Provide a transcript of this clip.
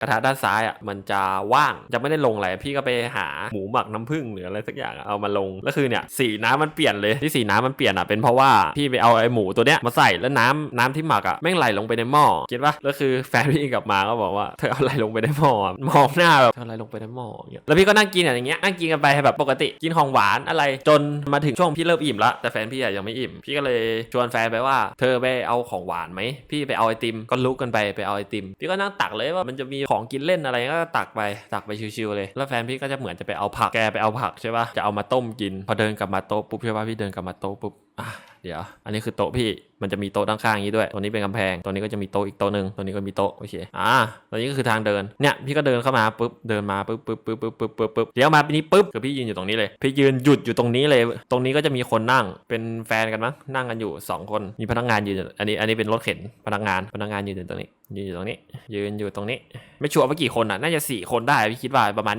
กระทะด้านซ้ายอะมันจะว่างจะไม่ได้ลงอะไรพี่ก็ไปหาหมูหมักน้ำผึ้งหรืออะไรสักอย่างเอามาลงแล้วคือเนี่ยสีน้ำมันเปลี่ยนเลยที่สีน้ำมันเปลี่ยนอะเป็นเพราะว่าพี่ไปเอาไอ้หมูตัวเนี้ยมาใส่แล้วน้ำน้ำที่หมักอะแม่งไหลลงไปในหม้อคิดปะแล้วคือแฟนพี่กลับมาก็บอกว่าเธอเอาอะไรลงไปในหม้อมองหน้าแบบเธอเอาอะไรลงไปในหม้ออย่างเงี้ยแล้วพี่ก็นั่งกินอย่างเงี้ยนั่งกินกันไปแบบปกติกินของหวานอะไรจนมาถึงช่วงพี่เริ่มอิ่มละแต่แฟนพี่อะยังไม่อิ่ม พี่ก็เลยชวนแฟนไปว่า เธอไปเอาของหวานไหมพี่ไปเอาไอติมก็ลุกกันไปไปเอาไอติม พี่ก็นั่งตักเลยว่ามันจะมีของกินเล่นอะไรก็ตักไปตักไปชิวๆเลย แล้วแฟนพี่ก็จะเหมือนจะไปเอาผักแกไปเอาผักใช่ปะจะเอามาต้มกิน พอเดินกลับมาโต๊ะปุ๊บใช่ปะพี่เดินกลับมาโต๊ะปุ๊บ อะเดี๋ยว อันนี้คือโต๊ะพี่ มันจะมีโต๊ะด้านข้างอย่างนี้ด้วย ตัวนี้เป็นกำแพง ตัวนี้ก็จะมีโต๊ะอีกโต๊ะหนึ่งตัวนี้ก็มีโต๊ะ โอเค อ่าตัวนี้ก็คือทางเดิน เนี่ย พี่ก็เดินเข้ามาปุ๊บ เดินมาปุ๊บปุ๊บปุ๊บปุ๊บปุ๊บปุ๊บปุ๊บเดี๋ยวมาปีนี้ปุ๊บ คือพี่ยืนอยู่ตรงนี้เลย พี่ยืนหยุดอยู่ตรงนี้เลย ตรงนี้ก็จะมีคนนั่ง เป็นแฟนกันมั้ง นั่งกันอยู่สองคน มีพนักงานยืนอยู่อันนี้ อันนี้เป็นรถเข็น พนักงาน พนักงานยืนอยู่ตรงนี้ ยืนอยู่ตรงนี้ ยืนอยู่ตรงนี้ ไม่ชัวร์ว่ากี่คนอะ น่าจะสี่คนได้พี่คิดว่าประมาณนี้